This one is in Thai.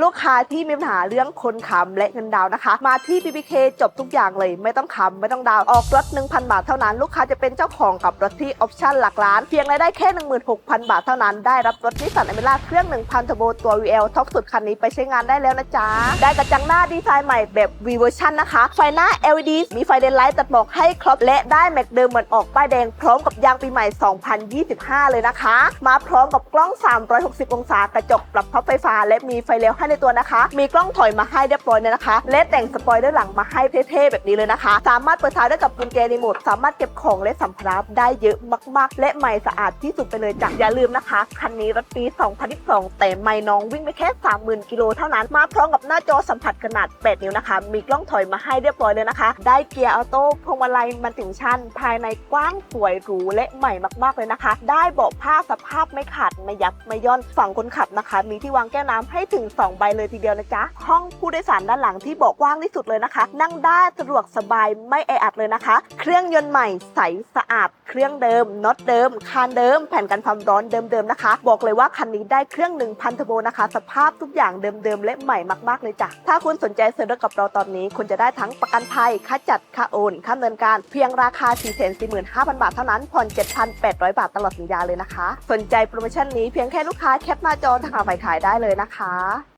ลูกค้าที่มีปัญหาเรื่องคนค้ำและเงินดาวนะคะ มาที่ BBK จบทุกอย่างเลย ไม่ต้องค้ำไม่ต้องดาวออกรถ 1,000 บาทเท่านั้น ลูกค้าจะเป็นเจ้าของกับรถที่ออปชั่นหลักล้าน เพียงรายได้แค่ 16,000 บาทเท่านั้น ได้รับรถนิสสันอเมร่าเครื่อง 1,000 t u r b o ตัว VL ท็อปสุดคันนี้ไปใช้งานได้แล้วนะจ๊ะ ได้กระจังหน้าดีไซน์ใหม่แบบ V version นะคะ ไฟหน้า LED มีไฟเดนไลท์ตัดหมอกให้ครบและได้แม็กเดิมเหมือนออกป้ายแดงพร้อมกับยางปีใหม่ 2025 เลยนะคะ มาพร้อมกับกล้อง 360 องศากระจกปรับพับไฟฟ้า และมีไฟเลี้ยวให้ในตัวนะคะ มีกล้องถอยมาให้เรียบร้อยเลยนะคะ และแต่งสปอยเลอร์หลังมาให้เท่ๆแบบนี้เลยนะคะ สามารถเปิดท้ายได้กับกุญแจรีโมทสามารถเก็บของและสัมภาระได้เยอะมากๆ และใหม่สะอาดที่สุดไปเลยจ้ะอย่าลืมนะคะ คันนี้รถปี 2022 แต่ไม่น้องวิ่งไปแค่ 30,000 กิโลเท่านั้นมาพร้อมกับหน้าจอสัมผัสขนาด 8 นิ้วนะคะ มีกล้องถอยมาให้เรียบร้อยเลยนะคะ ได้เกียร์ออโต้พวงมาลัยมันติงชันภายในกว้างสวยหรูและใหม่มากๆเลยนะคะ ได้เบาะผ้าสภาพไม่ขาดไม่ยับไม่ย่อนฝั่งคนขับนะคะ มีที่วางแก้วน้ำให้ถึง 2ใบเลยทีเดียวนะจ๊ะ ห้องผู้โดยสารด้านหลังที่บาะกว้างที่สุดเลยนะคะ นั่งได้สะดวกสบายไม่แออัดเลยนะคะ เครื่องยนต์ใหม่ใสสะอาด เครื่องเดิมน็อตเดิม คานเดิม แผ่นกันความร้อนเดิมๆนะคะ บอกเลยว่าคันนี้ได้เครื่อง1,000 t u r b o นะคะ สภาพทุกอย่างเดิมๆและใหม่มากๆเลยจ้ะ ถ้าคุณสนใจซื้อรถกับเราตอนนี้ คุณจะได้ทั้งประกันภัย ค่าจัด ค่าโอน ค่าดำเนินการ เพียงราคา 445,000 บาทเท่านั้น ผ่อน 7,800 บาทตลอดสัญญาเลยนะคะ สนใจโปรโมชั่นนี้เพียงแค่ลูกค้าแคปหน้าจอทางฝ่ายขายได้เลยนะคะ